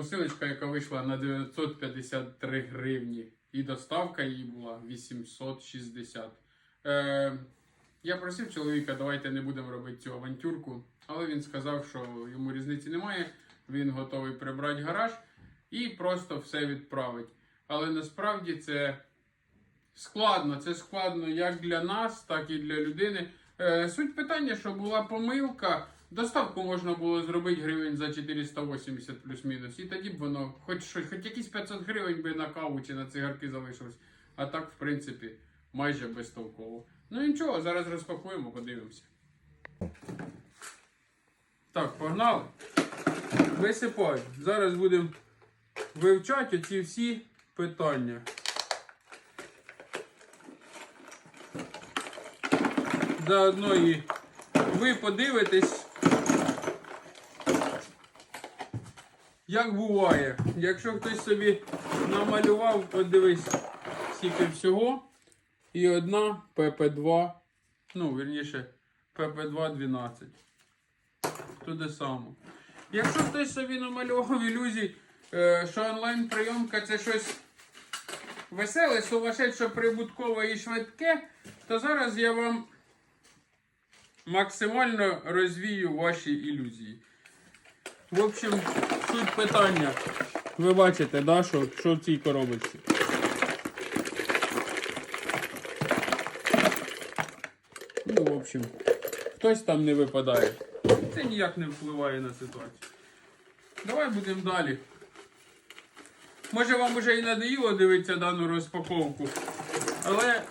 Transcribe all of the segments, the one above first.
посилочка, яка вийшла на 953 гривні. І доставка її була 860. Е, я просив чоловіка, давайте не будемо робити цю авантюрку. Але він сказав, що йому різниці немає. Він готовий прибрати гараж і просто все відправить. Але насправді це складно. Це складно як для нас, так і для людини. Е, суть питання, що була помилка. Доставку можна було зробити гривень за 480 плюс-мінус. І тоді б воно, хоч щось, хоч якісь 500 гривень би на каву чи на цигарки залишилось. А так, в принципі, майже безтолково. Ну нічого, зараз розпакуємо, подивимося. Так, погнали. Висипай. Зараз будемо вивчати ці всі питання. Заодно і ви подивитесь, як буває. Якщо хтось собі намалював, подивись, скільки всього. І одна ПП2, ну, вірніше, ПП2 12. Туди само. Якщо хтось собі намалював ілюзій, е, що онлайн-прийомка це щось веселе, сумасшедше, прибуткове і швидке, то зараз я вам максимально розвію ваші ілюзії. В общем, суть питання. Ви бачите, да, що, що в цій коробочці. Ну, в общем, хтось там не випадає. Це ніяк не впливає на ситуацію. Давай будемо далі. Може вам вже і надоїло дивитися дану розпаковку, але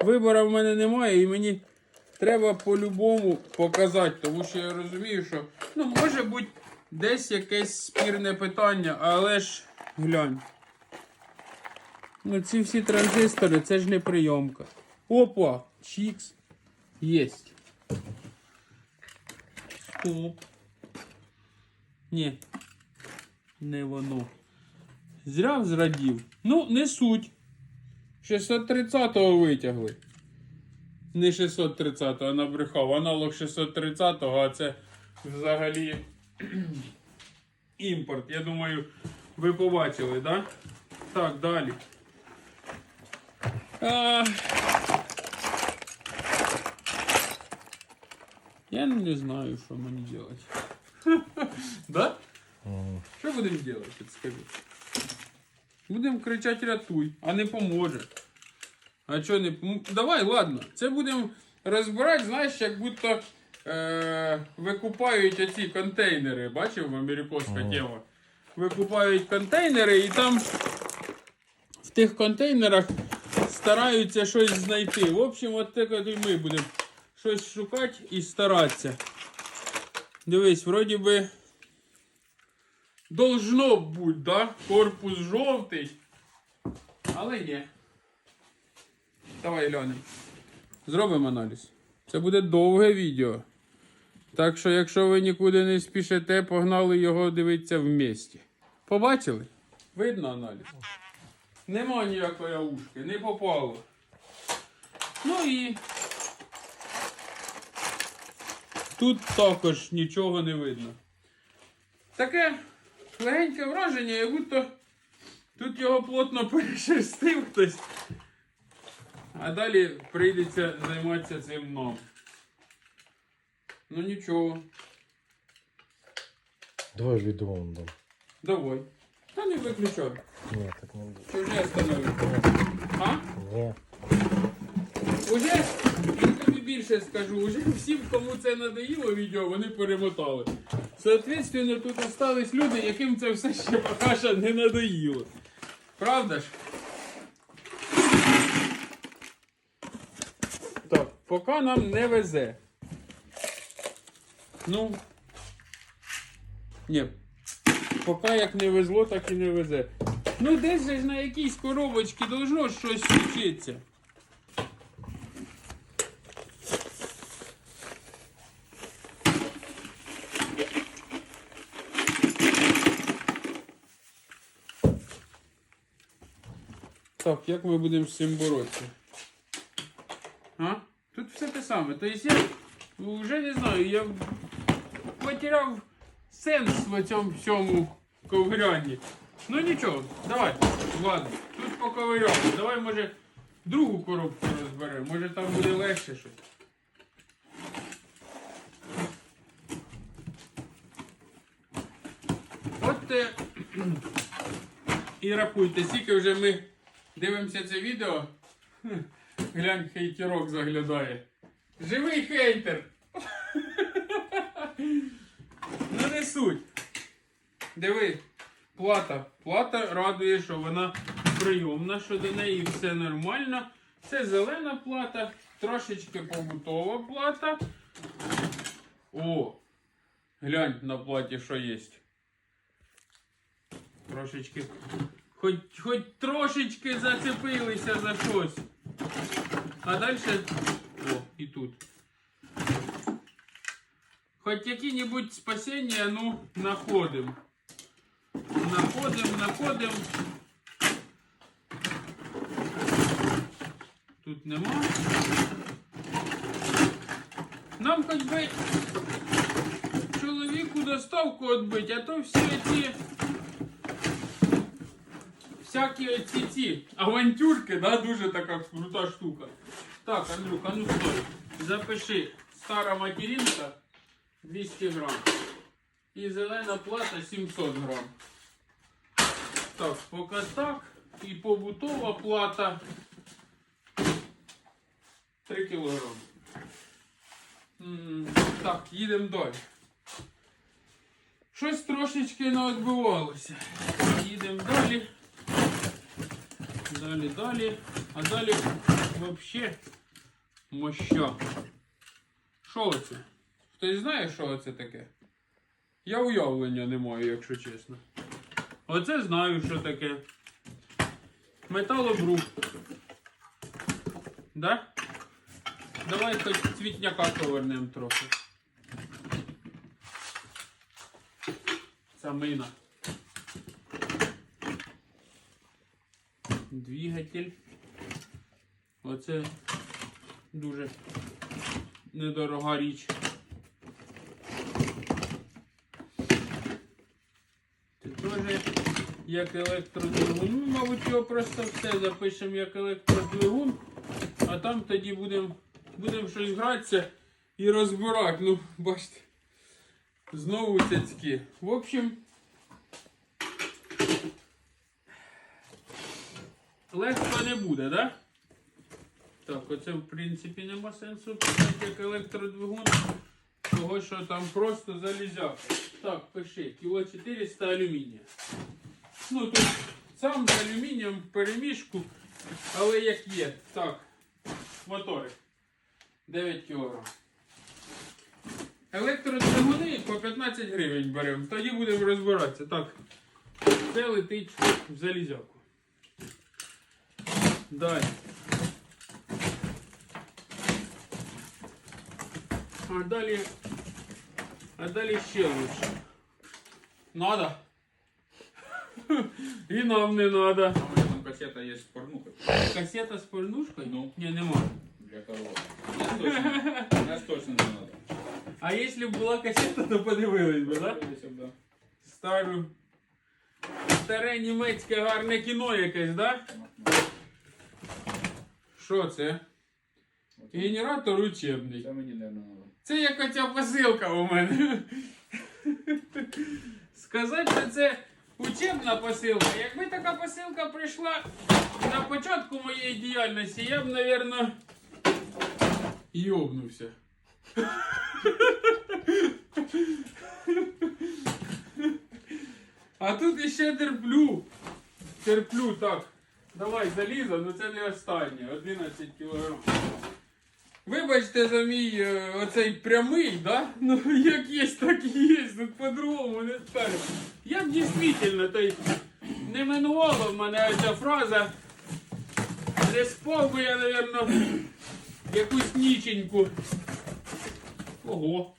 вибору в мене немає і мені треба по-любому показати, тому що я розумію, що ну, може бути десь якесь спірне питання, але ж глянь. Ну ці всі транзистори, це ж не прийомка. Опа! Чікс. Єсть. Стоп. Ні. Не воно. Зря зрадів. Ну, не суть. 630-го витягли. Не 630-го, а набрехав. Аналог 630-го, а це взагалі імпорт. Я думаю, ви побачили, да? Так, далі. А... Я не знаю, що мені делать. Да? Що будемо от скажи? Будемо кричати рятуй, а не поможе. А що не Давай, ладно. Це будемо розбирати, знаєш, як будто е- викупають оці контейнери. Бачив американська тема? Викупають контейнери і там в тих контейнерах стараються щось знайти. В общем, от так от і ми будемо щось шукати і старатися. Дивись, вроді би. Должно бути, да? Корпус жовтий. Але є. Давай глянемо. Зробимо аналіз. Це буде довге відео. Так що, якщо ви нікуди не спішите, погнали його дивитися в місті. Побачили? Видно аналіз? Нема ніякої ушки, не попало. Ну і тут також нічого не видно. Таке легеньке враження, як будто тут його плотно перешерстив хтось. А далі прийдеться займатися цим нам. Ну нічого, Давай відео вам дам. давай. Та не виключай. Ні, так не буде. Чи вже остановив? А? Ні. Уже я тобі більше скажу, уже всім, кому це надоїло відео, вони перемотали. Соответственно, тут остались люди, яким це все ще поки що не надоїло. Правда ж? Так, поки нам не везе. Ну. Ні. Поки як не везло, так і не везе. Ну, десь же ж на якійсь коробочці должно щось случитися. Так, як ми будемо з цим боротися? А? Тут все те саме. Тобто я вже не знаю, я потеряв сенс в цьому всьому ковирянні. Ну нічого, давай, ладно, тут поковиряли. Давай, може, другу коробку розберемо, може там буде легше щось. От е, і рахуйте, скільки вже ми дивимося це відео. Глянь, хейтерок заглядає. Живий хейтер! Ну не суть. Диви, плата. Плата радує, що вона прийомна, що до неї все нормально. Це зелена плата, трошечки побутова плата. О! Глянь на платі, що є. Трошечки. Хоч, хоч трошечки зацепилися за щось. А далі. О, і тут. Хоч які-небудь спасіння, ну, находим. Находим, находим. Тут нема. Нам хоч би чоловіку доставку відбити, а то всі ці всякі ці ці авантюрки, да, дуже така крута штука. Так, Андрюха, ну стой. Запиши стара материнка 200 грам. І зелена плата 700 грам. Так, поки так. І побутова плата 3 кілограми. Так, їдемо далі. Щось трошечки не відбувалося. Їдемо далі. Далі, далі. А далі взагалі моща. Що це? Хтось знає, що це таке? Я уявлення не маю, якщо чесно. Оце знаю, що таке. Металобрух. Да? Давай хоч цвітняка повернемо трохи. Самина. Двигатель. Оце дуже недорога річ. Це теж як електродвигун. Ну, мабуть, його просто все запишемо як електродвигун, а там тоді будемо будем щось гратися і розбирати. Ну, бачите. Знову цяцькі. В общем. Легко не буде, да? Так, оце в принципі нема сенсу писати як електродвигун. Того, що там просто залізяка. Так, пиши, кіло 400 алюмінія. Ну тут сам з алюмінієм перемішку, але як є. Так, мотори. 9 кг. Електродвигуни по 15 гривень беремо. Тоді будемо розбиратися. Так, це летить в залізяку. Далі. А далі. А далі ще лучше. Надо. І нам не надо. А у меня там кассета есть с порнухой. Касета з порнушкою? Ну. Ні, нема. Для кого? Нас точно, нас точно не надо. А якщо б була касета, то подивились би, да? Если б, да. Стару. Старе німецьке гарне кіно якесь, да? Що це? Вот. Генератор учебний. Це мені не надо. Це як оця посилка у мене. Сказати, що це учебна посилка. Якби така посилка прийшла на початку моєї діяльності, я б, мабуть, йобнувся. А тут іще терплю. Терплю, так. Давай залізо, ну це не останнє. 11 кілограм. Вибачте за мій е, оцей прямий, да? Ну як є, так і є. Тут по-другому не скажу. Я б дійсно, то й не минувала в мене ця фраза. Не спав би я, напевно, якусь ніченьку. Ого.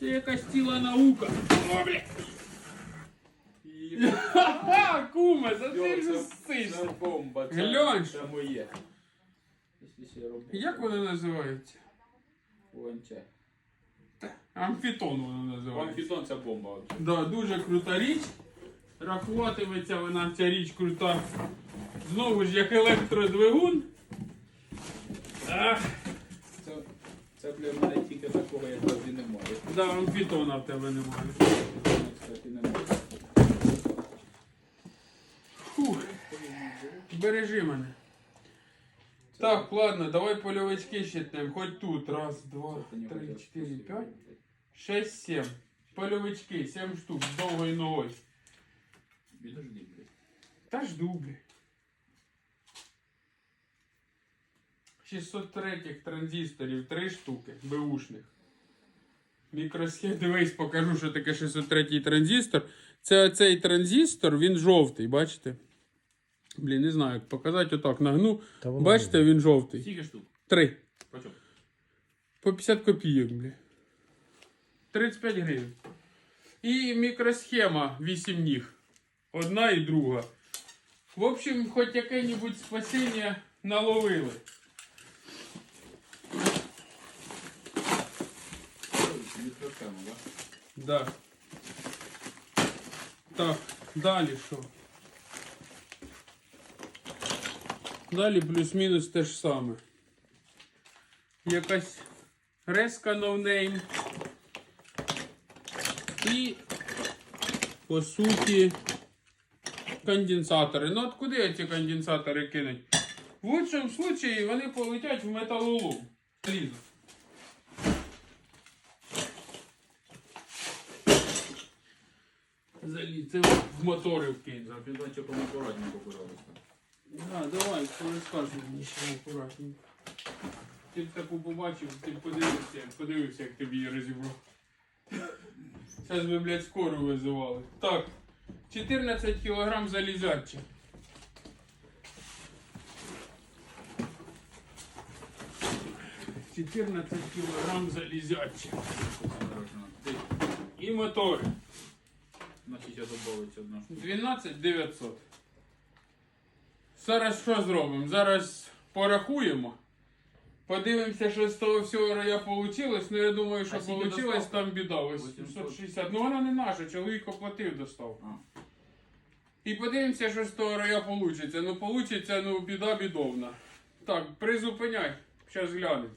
Це якась ціла наука. О, бля. Ха-ха, куме, за ти ж сиш. Глянь. це моє. Ще робити. Як воно називається? УНЧ. Амфітон воно називається. Амфітон це бомба. Да, дуже крута річ. Рахуватиметься вона ця річ крута. Знову ж як електродвигун. Ах, Це, це для мене тільки такого, як тобі немає. да, амфітона в тебе немає. Кстати, немає. Фух, бережи мене. Так, ладно, давай польовички щитнем. Хоч тут. Раз, два, три, пустити. п'ять, шесть, сім. Польовички, сім штук з довгою ногою. Підожди, блядь. Та жду, бля. 603 транзисторів, 3 штуки, беушних. Мікросхем, дивись, покажу, що таке 603 транзистор. Це цей транзистор, він жовтий, бачите? Блін, не знаю, як показати, отак нагну. Та воно Бачите, він жовтий. Скільки штук? Три. По чому? По 50 копійок, бля. 35 гривень. І мікросхема 8 ніг. Одна і друга. В общем, хоч яке-небудь спасіння наловили. Мікросхема, да? Да. Так, далі що? Далі плюс-мінус те ж саме. Якась резка ноунейм. І по суті конденсатори. Ну от куди ці конденсатори кинуть? В лучшому случаї вони полетять в металолом. Залізо. Заліз, це в мотори вкинь. За підончиком акуратненько пожалуйста. Да, давай, розкажи мені ще акуратненько. Ти б таку побачив, ти б подивився, подивився, як тобі її розібрав. Зараз би, блядь, скору визивали. Так, 14 кілограм залізяче. Чотирнадцять кілограм залізяче. І мотори. значить, я добавиться одна штука. 12 900. Зараз що зробимо? Зараз порахуємо. Подивимося, що з того всього я вийшло. Ну я думаю, що вийшло, там біда. Ось 760. Ну вона не наша, чоловік оплатив доставку. І подивимося, що з того рая вийде. Ну вийде, ну біда бідовна. Так, призупиняй. Зараз глянемо.